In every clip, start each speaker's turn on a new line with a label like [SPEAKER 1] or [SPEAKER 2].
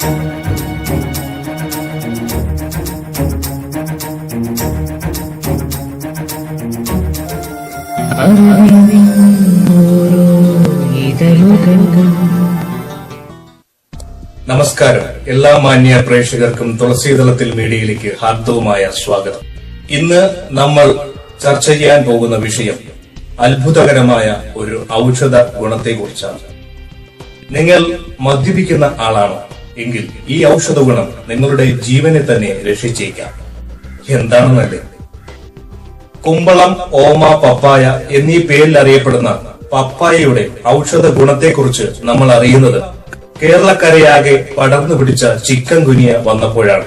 [SPEAKER 1] നമസ്കാരം. എല്ലാ മാന്യ പ്രേക്ഷകർക്കും തുളസീതളത്തിൽ മീഡിയയിലേക്ക് ഹാർദവുമായ സ്വാഗതം. ഇന്ന് നമ്മൾ ചർച്ച ചെയ്യാൻ പോകുന്ന വിഷയം അത്ഭുതകരമായ ഒരു ഔഷധ ഗുണത്തെക്കുറിച്ചാണ്. നിങ്ങൾ മദ്യപിക്കുന്ന ആളാണോ? എങ്കിൽ ഈ ഔഷധഗുണം നിങ്ങളുടെ ജീവനെ തന്നെ രക്ഷിച്ചേക്കാം. എന്താണെന്നല്ലേ കുമ്പളം ഓമ പപ്പായ എന്നീ പേരിൽ അറിയപ്പെടുന്ന പപ്പായയുടെ ഔഷധ ഗുണത്തെക്കുറിച്ച് നമ്മൾ അറിയുന്നത് കേരളക്കരയാകെ പടർന്നു പിടിച്ച ചിക്കൻ കുനിയ വന്നപ്പോഴാണ്.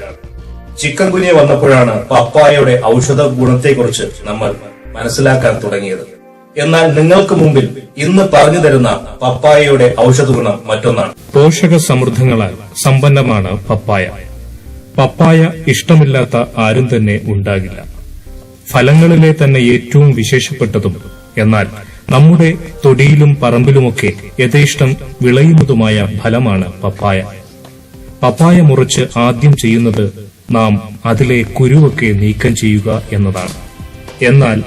[SPEAKER 1] ചിക്കൻ കുനിയ വന്നപ്പോഴാണ് പപ്പായയുടെ ഔഷധ ഗുണത്തെക്കുറിച്ച് നമ്മൾ മനസ്സിലാക്കാൻ തുടങ്ങിയത്. എന്നാൽ നിങ്ങൾക്ക് മുമ്പിൽ ഇന്ന് പറഞ്ഞു തരുന്ന പപ്പായയുടെ ഔഷധ ഗുണം മറ്റൊന്നാണ്.
[SPEAKER 2] പോഷക സമൃദ്ധങ്ങളാൽ സമ്പന്നമാണ് പപ്പായ. പപ്പായ ഇഷ്ടമില്ലാത്ത ആരും തന്നെ ഉണ്ടാകില്ല. ഫലങ്ങളിലെ തന്നെ ഏറ്റവും വിശേഷപ്പെട്ടതും. എന്നാൽ നമ്മുടെ തൊടിയിലും പറമ്പിലുമൊക്കെ യഥേഷ്ടം വിളയുന്നതുമായ ഫലമാണ് പപ്പായ. പപ്പായ മുറിച്ച് ആദ്യം ചെയ്യുന്നത് നാം അതിലെ കുരുവൊക്കെ നീക്കം ചെയ്യുക എന്നതാണ്. എന്നാൽ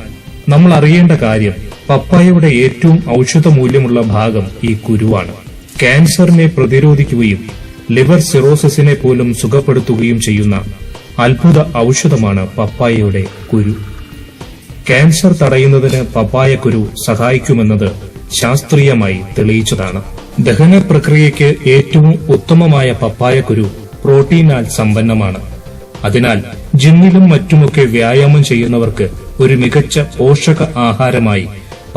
[SPEAKER 2] നമ്മൾ അറിയേണ്ട കാര്യം പപ്പായയുടെ ഏറ്റവും ഔഷധ മൂല്യമുള്ള ഭാഗം ഈ കുരുവാണ്. ക്യാൻസറിനെ പ്രതിരോധിക്കുകയും ലിവർ സിറോസിസിനെ പോലും സുഖപ്പെടുത്തുകയും ചെയ്യുന്ന അത്ഭുത ഔഷധമാണ് പപ്പായയുടെ കുരു. ക്യാൻസർ തടയുന്നതിന് പപ്പായ കുരു സഹായിക്കുമെന്നത് ശാസ്ത്രീയമായി തെളിയിച്ചതാണ്. ദഹന പ്രക്രിയയ്ക്ക് ഏറ്റവും ഉത്തമമായ പപ്പായ കുരു പ്രോട്ടീനാൽ സമ്പന്നമാണ്. അതിനാൽ ജിമ്മിലും മറ്റുമൊക്കെ വ്യായാമം ചെയ്യുന്നവർക്ക് ഒരു മികച്ച പോഷക ആഹാരമായി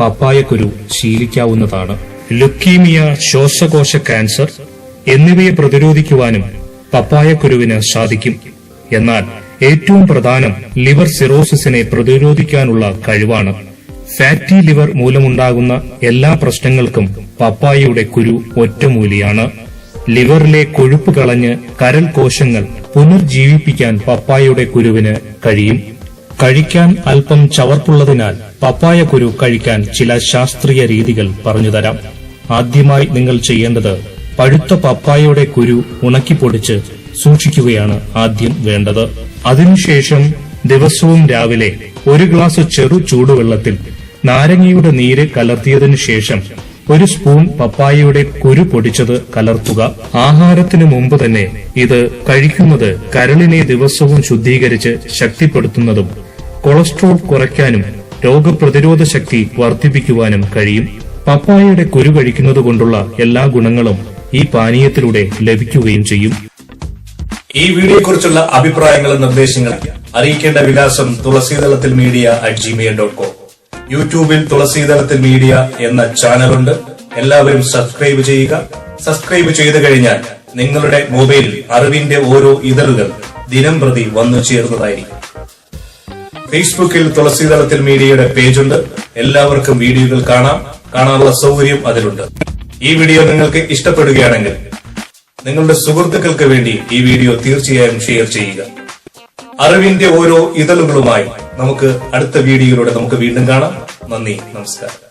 [SPEAKER 2] പപ്പായക്കുരു ശീലിക്കാവുന്നതാണ്. ലുക്കീമിയ ശ്വാസകോശ ക്യാൻസർ എന്നിവയെ പ്രതിരോധിക്കുവാനും പപ്പായക്കുരുവിന് സാധിക്കും. എന്നാൽ ഏറ്റവും പ്രധാനം ലിവർ സിറോസിസിനെ പ്രതിരോധിക്കാനുള്ള കഴിവാണ്. ഫാറ്റി ലിവർ മൂലമുണ്ടാകുന്ന എല്ലാ പ്രശ്നങ്ങൾക്കും പപ്പായയുടെ കുരു ഒറ്റമൂലിയാണ്. ലിവറിലെ കൊഴുപ്പ് കളഞ്ഞ് കരൾ കോശങ്ങൾ പുനർജീവിപ്പിക്കാൻ പപ്പായയുടെ കുരുവിന് കഴിയും. കഴിക്കാൻ അല്പം ചവർപ്പുള്ളതിനാൽ പപ്പായ കുരു കഴിക്കാൻ ചില ശാസ്ത്രീയ രീതികൾ പറഞ്ഞുതരാം ആദ്യമായി നിങ്ങൾ ചെയ്യേണ്ടത് പഴുത്ത പപ്പായയുടെ കുരു ഉണക്കിപ്പൊടിച്ച് സൂക്ഷിക്കുകയാണ് ആദ്യം വേണ്ടത്. അതിനുശേഷം ദിവസവും രാവിലെ ഒരു ഗ്ലാസ് ചെറു ചൂടുവെള്ളത്തിൽ നാരങ്ങയുടെ നീര് കലർത്തിയതിനു ശേഷം ഒരു സ്പൂൺ പപ്പായയുടെ കുരു പൊടിച്ചത് കലർത്തുക. ആഹാരത്തിനു മുമ്പ് തന്നെ ഇത് കഴിക്കുന്നത് കരളിനെ ദിവസവും ശുദ്ധീകരിച്ച് ശക്തിപ്പെടുത്തുന്നതും കൊളസ്ട്രോൾ കുറയ്ക്കാനും രോഗപ്രതിരോധ ശക്തി വർദ്ധിപ്പിക്കുവാനും കഴിയും. പപ്പായയുടെ കുരു കഴിക്കുന്നത് കൊണ്ടുള്ള എല്ലാ ഗുണങ്ങളും ഈ പാനീയത്തിലൂടെ ലഭിക്കുകയും ചെയ്യും.
[SPEAKER 1] ഈ വീഡിയോയെക്കുറിച്ചുള്ള അഭിപ്രായങ്ങളും നിർദ്ദേശങ്ങളും അറിയിക്കേണ്ട വിലാസം തുളസീതളത്തിൽ media at Gmail dot com യൂട്യൂബിൽ തുളസീതളത്തിൽ മീഡിയ എന്ന ചാനലുണ്ട്. എല്ലാവരും സബ്സ്ക്രൈബ് ചെയ്യുക. സബ്സ്ക്രൈബ് ചെയ്തു കഴിഞ്ഞാൽ നിങ്ങളുടെ മൊബൈലിൽ അറിവിന്റെ ഓരോ ഇതളുകൾ ദിനം പ്രതി വന്നു ചേർന്നതായിരിക്കും. ഫേസ്ബുക്കിൽ തുളസീതളത്തിൽ മീഡിയയുടെ പേജുണ്ട്. എല്ലാവർക്കും വീഡിയോകൾ കാണാം. കാണാനുള്ള സൗകര്യം അതിലുണ്ട്. ഈ വീഡിയോ നിങ്ങൾക്ക് ഇഷ്ടപ്പെടുകയാണെങ്കിൽ നിങ്ങളുടെ സുഹൃത്തുക്കൾക്ക് വേണ്ടി ഈ വീഡിയോ തീർച്ചയായും ഷെയർ ചെയ്യുക. അറിവിന്റെ ഓരോ ഇതളുകളുമായി നമുക്ക് അടുത്ത വീഡിയോയിലൂടെ നമുക്ക് വീണ്ടും കാണാം. നന്ദി നമസ്കാരം.